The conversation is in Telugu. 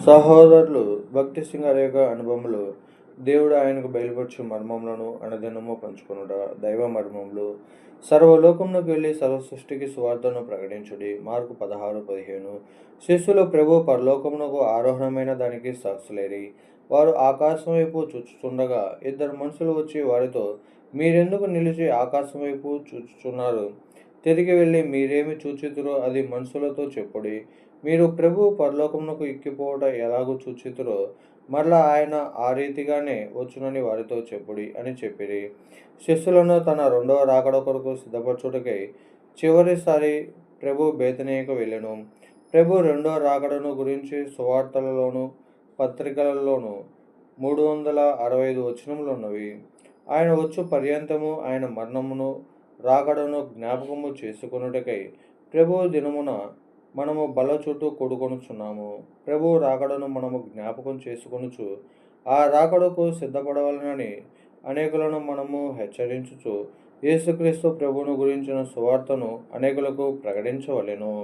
సహోదరులు భక్తి సింగార్ యొక్క అనుభవములు దేవుడు ఆయనకు బయలుపరచు మర్మములను అనదినము పంచుకొనుట దైవ మర్మములు. సర్వలోకమునకు వెళ్ళి సర్వ సృష్టికి సువార్తను ప్రకటించుడి. మార్కు పదహారు పదిహేను. శిష్యులు ప్రభు పరలోకమునకు ఆరోహణమైన దానికి సాక్షులేరి. వారు ఆకాశం వైపు చూచుచుండగా ఇద్దరు మనుషులు వచ్చి వారితో మీరెందుకు నిలిచి ఆకాశం వైపు చూచుచున్నారు? తిరిగి వెళ్ళి మీరేమి చూచితురో అది మనుషులతో చెప్పుడి. మీరు ప్రభు పరలోకమునకు ఎక్కిపోవట ఎలాగో చూచితురో మరలా ఆయన ఆ రీతిగానే వచ్చునని వారితో చెప్పుడి అని చెప్పిరి. శిష్యులను తన రెండవ రాకడ కొరకు సిద్ధపరచుటకై చివరిసారి ప్రభు బేతనీయకు వెళ్ళెను. ప్రభు రెండవ రాకడను గురించి సువార్తలలోను పత్రికలలోను మూడు వందల అరవై ఐదు వచనములు ఉన్నవి. ఆయన వచ్చు పర్యంతము ఆయన మరణమును రాకడను జ్ఞాపకము చేసుకొనుటకై ప్రభు దినమున మనము బల చుట్టూ కూడుకొనుచున్నాము. ప్రభు రాకడను మనము జ్ఞాపకం చేసుకొనుచు ఆ రాకడకు సిద్ధపడవలనని అనేకులను మనము హెచ్చరించుచు యేసుక్రీస్తు ప్రభువును గురించిన సువార్తను అనేకులకు ప్రకటించవలెను.